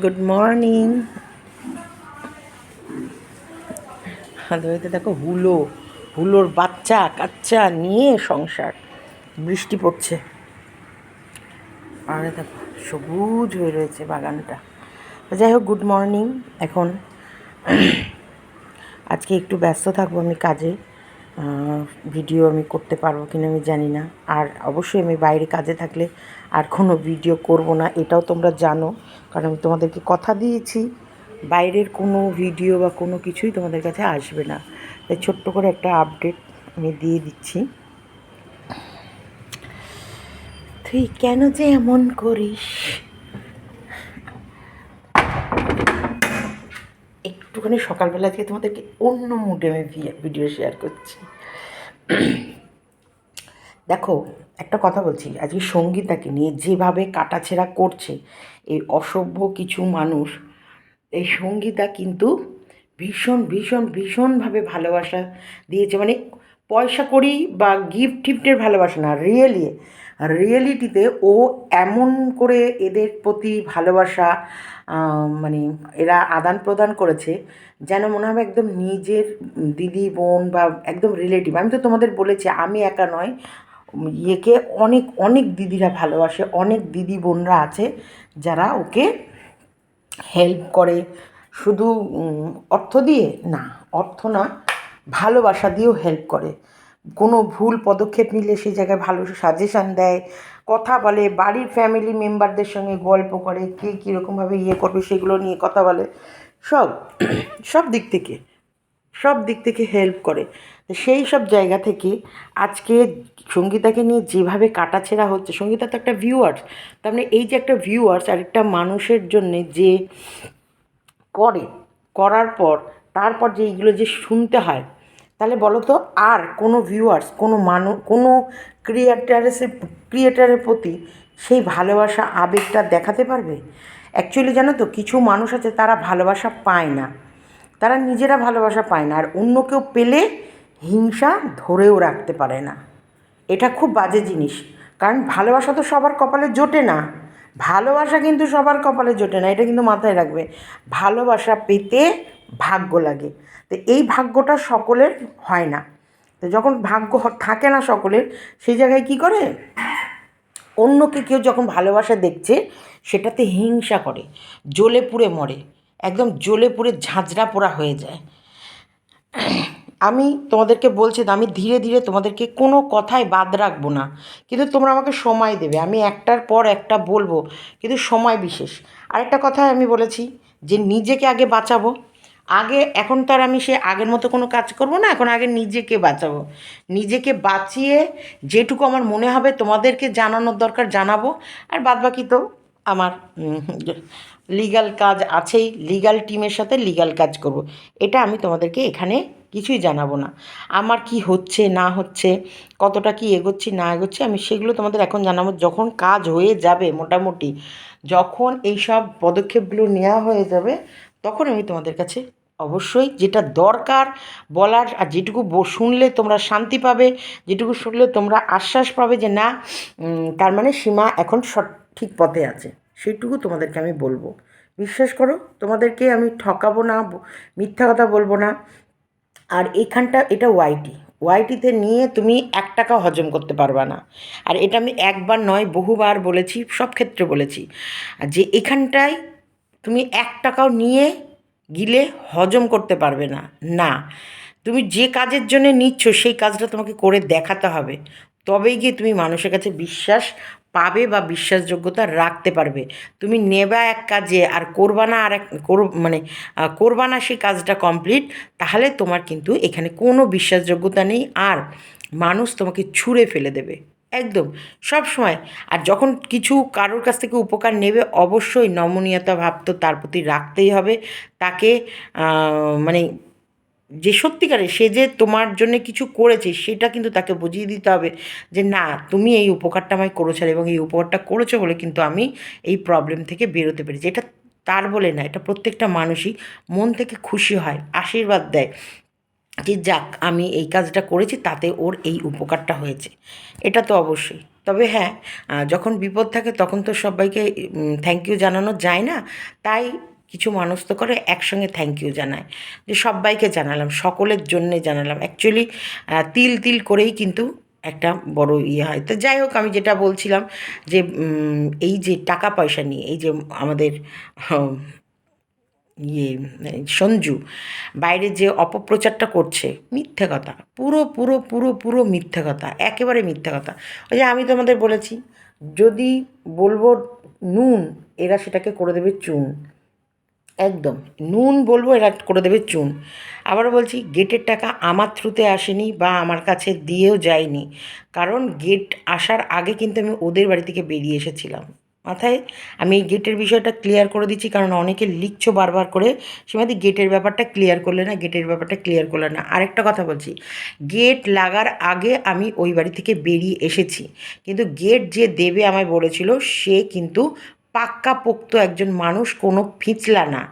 Good morning বাড়িতে দেখো, হুলো। হুলোর বাচ্চা, কাচ্চা নিয়ে সংসার। বৃষ্টি পড়ছে। আর দেখো, সবুজ হয়ে রয়েছে বাগানটা। যাই হোক গুড মর্নিং এখন আজকে একটু ব্যস্ত থাকব আমি কাজে। ভিডিও আমি করতে পারব কিনা আমি জানি না। আর অবশ্যই আমি বাইরে কাজে থাকলে আর কোনো ভিডিও করব না, এটাও তোমরা জানো। কারণ আমি তোমাদেরকে কথা দিয়েছি, বাইরের কোনো ভিডিও বা কোনো কিছুই তোমাদের কাছে আসবে না। তাই ছোট্ট করে একটা আপডেট আমি দিয়ে দিচ্ছি। তুই কেন যে এমন করিস? একটুখানি সকালবেলা থেকে তোমাদেরকে অন্য মুডে আমি ভিডিও শেয়ার করছি। দেখো, একটা কথা বলছি, আজকে সঙ্গীতাকে নিয়ে যেভাবে কাটাছেড়া করছে এই অসভ্য কিছু মানুষ, এই সঙ্গীতা কিন্তু ভীষণ ভীষণ, ভীষণভাবে ভালোবাসা দিয়েছে। মানে পয়সা করি বা গিফট টিফটের ভালোবাসা না রিয়েলি রিয়েলিটিতে ও এমন করে এদের প্রতি ভালোবাসা মানে এরা আদান প্রদান করেছে যেন মনে হবে একদম নিজের দিদি, বোন বা একদম রিলেটিভ আমি তো তোমাদের বলেছি, আমি একা নয়, ইয়েকে অনেক অনেক দিদিরা ভালোবাসে, অনেক দিদি, বোনরা আছে যারা ওকে হেল্প করে। শুধু অর্থ দিয়ে না, অর্থ না, ভালোবাসা দিয়েও হেল্প করে। কোনো ভুল পদক্ষেপ নিলে সেই জায়গায় ভালো সাজেশান দেয়, কথা বলে, বাড়ির ফ্যামিলি মেম্বারদের সঙ্গে গল্প করে, কে কীরকমভাবে ইয়ে করবে সেগুলো নিয়ে কথা বলে, সব সব দিক থেকে, সব দিক থেকে হেল্প করে। সেই সব জায়গা থেকে আজকে সঙ্গীতাকে নিয়ে যেভাবে কাটাছেড়া হচ্ছে, সঙ্গীতা তো একটা ভিউয়ার্স তার মানে এই যে একটা ভিউয়ার্স আর একটা মানুষের জন্যে যে করে, করার পর, তারপর যে এইগুলো যে শুনতে হয় তাহলে বলো তো, আর কোনো ভিউয়ার্স কোনো মানুষ কোনো ক্রিয়েটারের ক্রিয়েটারের প্রতি সেই ভালোবাসা, আবেগটা দেখাতে পারবে? অ্যাকচুয়ালি জানো তো, কিছু মানুষ আছে তারা ভালোবাসা পায় না। তারা নিজেরা ভালোবাসা পায় না, আর অন্য কেউ পেলে হিংসা ধরেও রাখতে পারে না। এটা খুব বাজে জিনিস, কারণ ভালোবাসা তো সবার কপালে জোটে না। ভালোবাসা কিন্তু সবার কপালে জোটে না, এটা কিন্তু মাথায় রাখবে। ভালোবাসা পেতে ভাগ্য লাগে। তো এই ভাগ্যটা সকলের হয় না। তো যখন ভাগ্য থাকে না সকলের, সেই জায়গায় কি করে? অন্যকে কেউ যখন ভালোবাসা দেখছে, সেটাতে হিংসা করে, জ্বলে পুড়ে মরে, একদম জ্বলে পুড়ে ঝাঁঝরা পোড়া হয়ে যায়। আমি তোমাদেরকে বলছি আমি ধীরে ধীরে তোমাদেরকে কোনো কথাই বাদ রাখব না। কিন্তু তোমরা আমাকে সময় দেবে, আমি একটার পর একটা বলব, কিন্তু সময় বিশেষ। আরেকটা কথা আমি বলেছি, যে নিজেকে আগে বাঁচাবো আগে, এখন তো আর আমি সে আগের মতো কোনো কাজ করব না, এখন আগে নিজেকে বাঁচাবো। নিজেকে বাঁচিয়ে যেটুকু আমার মনে হবে তোমাদেরকে জানানোর দরকার জানাব। আর বাদ বাকি তো আমার লিগাল কাজ আছেই লিগাল টিমের সাথে লিগাল কাজ করব। এটা আমি তোমাদেরকে এখানে কিছুই জানাব না। আমার কি হচ্ছে, না হচ্ছে, কতটা কি এগোচ্ছি, না এগোচ্ছি, আমি সেগুলো তোমাদের এখন জানাব। যখন কাজ হয়ে যাবে মোটামুটি, যখন এই সব পদক্ষেপগুলো নেওয়া হয়ে যাবে, তখন আমি তোমাদের কাছে অবশ্যই যেটা দরকার বলার আর যেটুকু শুনলে তোমরা শান্তি পাবে, যেটুকু শুনলে তোমরা আশ্বাস পাবে যে না তার মানে সীমা এখন সঠিক পথে আছে। সেইটুকু তোমাদেরকে আমি বলব। বিশ্বাস করো, তোমাদেরকে আমি ঠকাবো না মিথ্যা কথা বলব না। আর এখানটা, এটা ওয়াইটি ওয়াইটিতে নিয়ে তুমি এক টাকা হজম করতে পারবা না। আর এটা আমি একবার নয়, বহুবার বলেছি, সব ক্ষেত্রে বলেছি। যে এখানটায় তুমি এক টাকাও নিয়ে গিলে হজম করতে পারবে না। না, তুমি যে কাজের জন্য নিচ্ছ, সেই কাজটা তোমাকে করে দেখাতে হবে। তবেই গিয়ে তুমি মানুষের কাছে বিশ্বাস পাবে বা বিশ্বাসযোগ্যতা রাখতে পারবে। তুমি নেবা এক কাজে আর করবা না আর এক মানে করবা না সেই কাজটা কমপ্লিট, তাহলে তোমার কিন্তু এখানে কোনো বিশ্বাসযোগ্যতা নেই আর মানুষ তোমাকে ছুঁড়ে ফেলে দেবে। একদম, সব সময়। আর যখন কিছু কারোর কাছ থেকে উপকার নেবে, অবশ্যই নমনীয়তা ভাব তো তার প্রতি রাখতেই হবে। তাকে মানে যে সত্যিকারে সে যে তোমার জন্য কিছু করেছে, সেটা কিন্তু তাকে বুঝিয়ে দিতে হবে যে, না, তুমি এই উপকারটা আমায় করেছ এবং এই উপকারটা করেছ বলে কিন্তু আমি এই প্রবলেম থেকে বেরোতে পেরেছি। এটা তার বলে না, এটা প্রত্যেকটা মানুষই মন থেকে খুশি হয়, আশীর্বাদ দেয়। যে যাক, আমি এই কাজটা করেছি, তাতে ওর এই উপকারটা হয়েছে। এটা তো অবশ্যই। তবে হ্যাঁ যখন বিপদ থাকে, তখন তো সবাইকে থ্যাংক ইউ জানানো যায় না। তাই কিছু মানুষ তো করে, একসঙ্গে থ্যাংক ইউ জানায়। যে সবাইকে জানালাম, সকলের জন্যে জানালাম। অ্যাকচুয়ালি তিল তিল করেই কিন্তু একটা বড় ইয়ে হয়। তো যাই হোক, আমি যেটা বলছিলাম যে এই যে টাকা পয়সা নিয়ে, এই যে আমাদের ইয়ে সঞ্জু, বাইরে যে অপপ্রচারটা করছে, মিথ্যে কথা, পুরো পুরো পুরো পুরো মিথ্যে কথা, একেবারে মিথ্যে কথা। ওই যে আমি তোমাদের বলেছি, যদি বলব নুন, এরা সেটাকে করে দেবে চুন। একদম, নুন বলব, এরা করে দেবে চুন। আবার বলছি, গেটের টাকা আমার থ্রুতে আসেনি বা আমার কাছে দিয়েও যায়নি। কারণ গেট আসার আগে কিন্তু আমি ওদের বাড়ি থেকে বেরিয়ে এসেছিলাম। মাথায় আমি এই গেটের বিষয়টা ক্লিয়ার করে দিচ্ছি, কারণ অনেকে লিখছো বারবার করে, সীমাদি গেটের ব্যাপারটা ক্লিয়ার করলে না গেটের ব্যাপারটা ক্লিয়ার করলে না। আরেকটা কথা বলছি গেট লাগার আগে আমি ওই বাড়ি থেকে বেরিয়ে এসেছি, কিন্তু গেট যে দেবে আমায় বলেছিল, সে কিন্তু পাক্কাপোক্ত একজন মানুষ, কোনো ফিচলা না।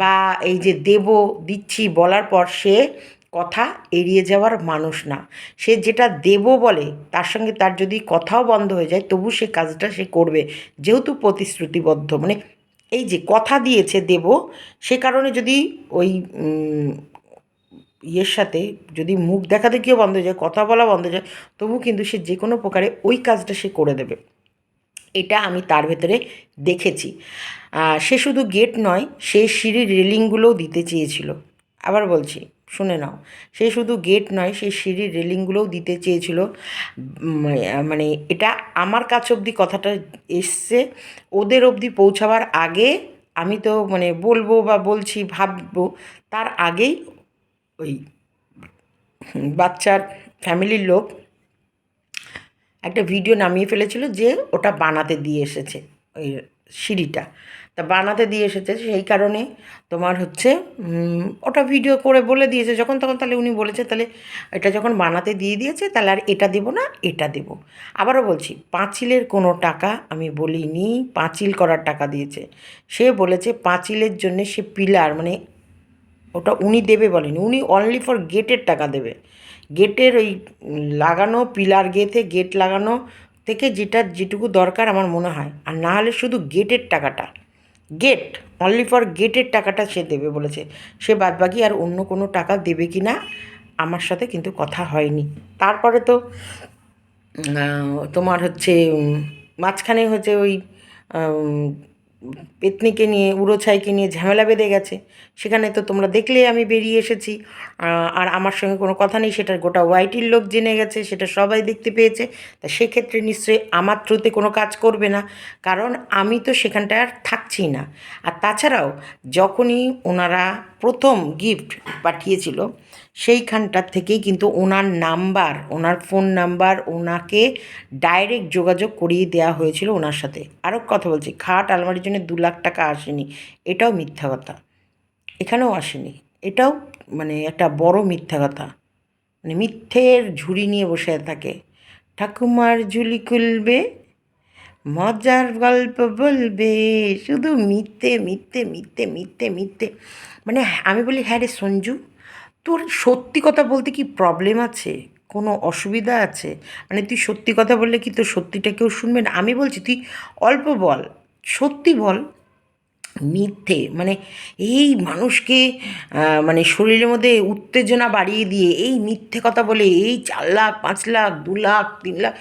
বা এই যে দেব, দিচ্ছি বলার পর সে কথা এড়িয়ে যাওয়ার মানুষ না। সে যেটা দেব বলে, তার সঙ্গে তার যদি কথাও বন্ধ হয়ে যায়, তবু সে কাজটা সে করবে, যেহেতু প্রতিশ্রুতিবদ্ধ। মানে এই যে কথা দিয়েছে দেব, সে কারণে যদি ওই ইয়ের সাথে যদি মুখ দেখা দেখিও বন্ধ হয়ে যায়, কথা বলা বন্ধ হয়ে যায়, তবু কিন্তু সে যে কোনো প্রকারে ওই কাজটা সে করে দেবে। এটা আমি তার ভেতরে দেখেছি। সে শুধু গেট নয়, সে সিঁড়ির রেলিংগুলোও দিতে চেয়েছিল। আবার বলছি শুনে নাও। সে শুধু গেট নয়, সে সিঁড়ির রেলিংগুলোও দিতে চেয়েছিল। মানে এটা আমার কাছে অবধি কথাটা এসছে। ওদের অবধি পৌঁছাবার আগে আমি তো মানে বলব বা বলছি, ভাববো, তার আগেই ওই বাচ্চার ফ্যামিলির লোক একটা ভিডিও নামিয়ে ফেলেছিল যে ওটা বানাতে দিয়ে এসেছে, ওই সিঁড়িটা। তা বানাতে দিয়ে এসেছে, সেই কারণে তোমার হচ্ছে ওটা ভিডিও করে বলে দিয়েছে। যখন তখন তাহলে উনি বলেছে, তাহলে এটা যখন বানাতে দিয়ে দিয়েছে, তাহলে আর এটা দেবো না, এটা দেবো। আবারও বলছি, পাঁচিলের কোনো টাকা আমি বলিনি, পাঁচিল করার টাকা দিয়েছে। সে বলেছে, পাঁচিলের জন্যে সে পিলার মানে ওটা উনি দেবে বলেনি, উনি অনলি ফর গেটের টাকা দেবে। গেটের ওই লাগানো, পিলার গেথে গেট লাগানো থেকে যেটা যেটুকু দরকার আমার মনে হয়। আর না হলে শুধু গেটের টাকাটা। গেট অনলি ফর গেটের টাকাটা সে দেবে বলেছে। সে বাদবাকি আর অন্য কোনো টাকা দেবে কি না, আমার সাথে কিন্তু কথা হয়নি। তারপরে তো তোমার হচ্ছে মাঝখানে হচ্ছে ওই পেতনিকে নিয়ে, উড়োছাইকে নিয়ে ঝামেলা বেঁধে গেছে। সেখানে তো তোমরা দেখলে আমি বেরিয়ে এসেছি। আর আমার সঙ্গে কোনো কথা নেই, সেটা গোটা ওয়াইটির লোক জেনে গেছে, সেটা সবাই দেখতে পেয়েছে। তা সেক্ষেত্রে নিশ্চয়ই আমার থ্রুতে কোনো কাজ করবে না, কারণ আমি তো সেখানটায় আর থাকছি না। আর তাছাড়াও যখনই ওনারা প্রথম গিফট পাঠিয়েছিল সেইখানটার থেকেই কিন্তু ওনার নাম্বার, ওনার ফোন নাম্বার, ওনাকে ডাইরেক্ট যোগাযোগ করিয়ে দেওয়া হয়েছিল ওনার সাথে। আরও কথা বলছি, খাট আলমারির জন্য দু লাখ টাকা আসেনি, এটাও মিথ্যা কথা। এখানেও আসেনি। এটাও মানে একটা বড় মিথ্যা কথা। মানে মিথ্যের ঝুড়ি নিয়ে বসে থাকে। ঠাকুমার ঝুলি খুলবে, মজার গল্প বলবে, শুধু মিথ্যে মিথ্যে মিথ্যে মিথ্যে মিথ্যে। মানে আমি বলি হ্যাঁ রে সঞ্জু, তোর সত্যি কথা বলতে কি প্রবলেম আছে? কোনো অসুবিধা আছে? মানে তুই সত্যি কথা বললে কি তোর সত্যিটা কেউ শুনবে না? আমি বলছি, তুই অল্প বল, সত্যি বল। মিথ্যে মানে এই মানুষকে মানে শরীরের মধ্যে উত্তেজনা বাড়িয়ে দিয়ে, এই মিথ্যে কথা বলে, এই চার লাখ, পাঁচ লাখ, দু লাখ, তিন লাখ,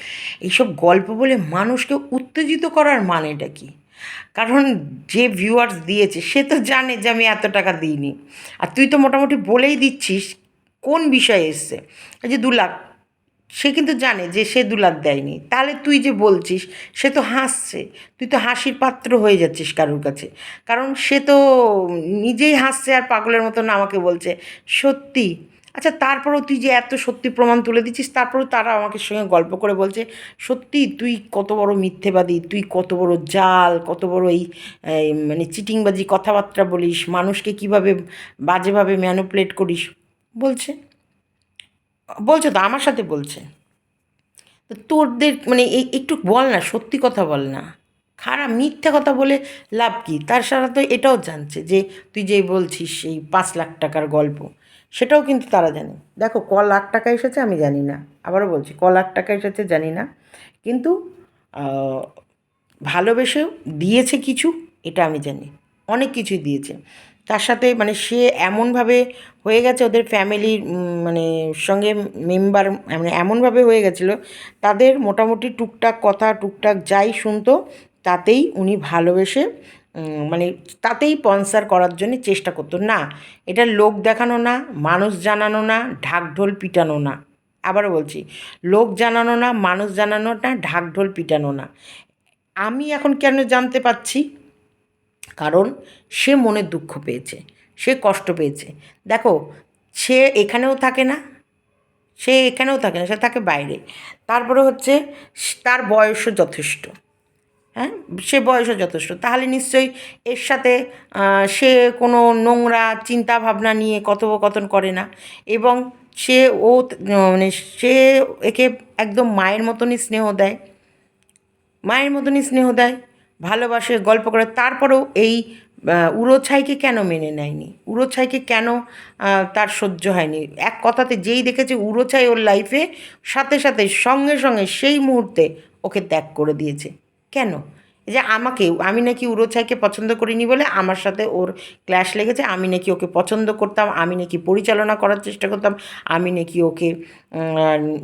এইসব গল্প বলে মানুষকে উত্তেজিত করার মানেটা কি? কারণ যে ভিউয়ার্স দিয়েছে, সে তো জানে যে আমি এত টাকা দিইনি। আর তুই তো মোটামুটি বলেই দিচ্ছিস, কোন বিষয়ে এসছে? এই যে দু লাখ সে কিন্তু জানে যে সে দু লাখ দেয়নি। তাহলে তুই যে বলছিস, সে তো হাসছে। তুই তো হাসির পাত্র হয়ে যাচ্ছিস কারোর কাছে। কারণ সে তো নিজেই হাসছে আর পাগলের মতন আমাকে বলছে, সত্যি? আচ্ছা তারপরেও তুই যে এত সত্যি প্রমাণ তুলে দিচ্ছিস, তারপরেও তারা আমাকে সঙ্গে গল্প করে বলছে, সত্যি, তুই কত বড় মিথ্যেবাদী, তুই কত বড় জাল, কত বড় এই মানে চিটিংবাজি কথাবার্তা বলিস, মানুষকে কীভাবে বাজেভাবে ম্যানুপুলেট করিস? বলছে। বলছে তো, আমার সাথে বলছে। তো তোদের মানে এই একটু বল না, সত্যি কথা বল না। খারাপ মিথ্যা কথা বলে লাভ কি? তার সারা তো এটাও জানছে যে, তুই যেই বলছিস সেই পাঁচ লাখ টাকার গল্প, সেটাও কিন্তু তারা জানে। দেখো, ক লাখ টাকা এসেছে আমি জানি না। আবারও বলছি, ক লাখ টাকা এসেছে জানি না। কিন্তু ভালোবেসেও দিয়েছে কিছু, এটা আমি জানি। অনেক কিছুই দিয়েছে। তার সাথে মানে সে এমনভাবে হয়ে গেছে, ওদের ফ্যামিলির মানে সঙ্গে মেম্বার মানে এমনভাবে হয়ে গেছিল, তাদের মোটামুটি টুকটাক কথা, টুকটাক যাই শুনতো, তাতেই উনি ভালোবেসে মানে তাতেই স্পন্সার করার জন্য চেষ্টা করতো। না, এটা লোক দেখানো না, মানুষ জানানো না, ঢাকঢোল পিটানো না। আবারও বলছি, লোক জানানো না, মানুষ জানানো না, ঢাকঢোল পিটানো না। আমি এখন কেন জানতে পাচ্ছি কারণ সে মনে দুঃখ পেয়েছে, সে কষ্ট পেয়েছে। দেখো, সে এখানেও থাকে না, সে এখানেও থাকে না, সে থাকে বাইরে। তারপরে হচ্ছে, তার বয়সও যথেষ্ট হ্যাঁ? সে বয়সও যথেষ্ট। তাহলে নিশ্চয়ই এর সাথে সে কোনো নোংরা চিন্তা ভাবনা নিয়ে কথোপকথন করে না এবং সে ও মানে সে একে একদম মায়ের মতনই স্নেহ দেয়, মায়ের মতনই স্নেহ দেয়। ভালোবাসে, গল্প করে। তারপরেও এই উড়োছাইকে কেন মেনে নেয়নি? উড়োছাইকে কেন তার সহ্য হয়নি? এক কথাতে যেই দেখেছে উড়োছাই ওর লাইফে সাথে সাথে সঙ্গে সঙ্গে সেই মুহূর্তে ওকে ত্যাগ করে দিয়েছে। কেন? যে আমাকে, আমি নাকি উড়োছাইকে পছন্দ করিনি বলে আমার সাথে ওর ক্ল্যাশ লেগেছে, আমি নাকি ওকে পছন্দ করতাম, আমি নাকি পরিচালনা করার চেষ্টা করতাম, আমি নাকি ওকে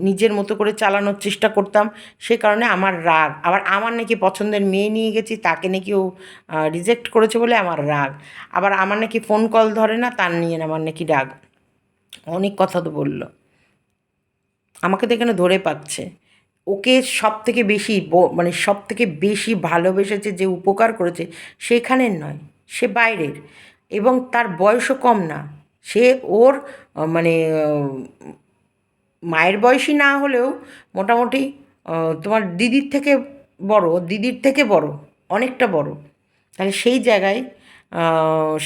নিজের মতো করে চালানোর চেষ্টা করতাম। সে কারণে আমার রাগ, আবার আমার নাকি পছন্দের মেয়ে নিয়ে গেছি, তাকে নাকি ও রিজেক্ট করেছে বলে আমার রাগ। আবার আমার নাকি ফোন কল ধরে না, তার নিয়ে আমার নাকি রাগ। অনেক কথা তো বলল। আমাকে তো এখানে ধরে পাচ্ছে। ওকে সব থেকে বেশি মানে সব থেকে বেশি ভালোবেসেছে, যে উপকার করেছে সেখানের নয়, সে বাইরের। এবং তার বয়সও কম না। সে ওর মানে মায়ের বয়সী না হলেও মোটামুটি তোমার দিদির থেকে বড়, দিদির থেকে বড়, অনেকটা বড়। তাহলে সেই জায়গায়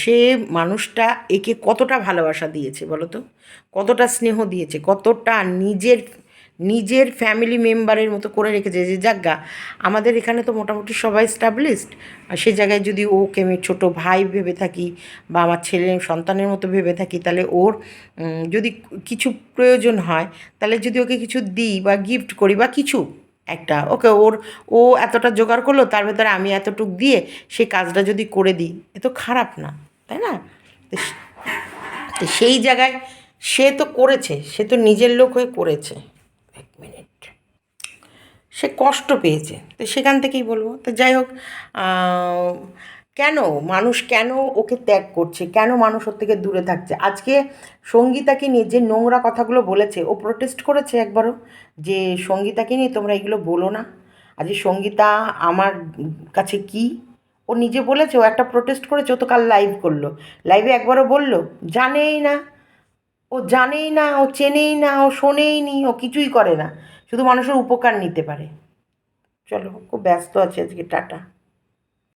সে মানুষটা একে কতটা ভালোবাসা দিয়েছে বলো তো? কতটা স্নেহ দিয়েছে? কতটা নিজের নিজের ফ্যামিলি মেম্বারের মতো করে রেখেছে যে যাজ্ঞা আমাদের এখানে তো মোটামুটি সবাই স্টাবলিশড আর সে জায়গায় যদি ওকে আমি ছোটো ভাই ভেবে থাকি বা আমার ছেলে সন্তানের মতো ভেবে থাকি, তাহলে ওর যদি কিছু প্রয়োজন হয়, তাহলে যদি ওকে কিছু দিই বা গিফট করি বা কিছু, একটা, ওকে ওর, ও এতটা জোগাড় করল, তার ভেতরে আমি এতটুক দিয়ে সেই কাজটা যদি করে দিই, এ তো খারাপ না, তাই না? সেই জায়গায় সে তো করেছে, সে তো নিজের লোক হয়ে করেছে। সে কষ্ট পেয়েছে। তো সেখান থেকেই বলব। তো যাই হোক কেন, মানুষ কেন ওকে ত্যাগ করছে? কেন মানুষ ওর থেকে দূরে থাকছে? আজকে সঙ্গীতাকে নিয়ে যে নোংরা কথাগুলো বলেছে? ও প্রোটেস্ট করেছে একবারও যে, সঙ্গীতাকে নিয়ে তোমরা এগুলো বলো না। আজকে সঙ্গীতা আমার কাছে কি? ও নিজে বলেছে, ও একটা প্রোটেস্ট করেছে, ও তো কাল লাইভ করল। লাইভে একবারও বলল, জানেই না। ও জানেই না, ও চেনেই না, ও শোনেই নি, ও কিছুই করে না। শুধু মানুষের উপকার নিতে পারে। চলো খুব ব্যস্ত আছে আজকে টাটা।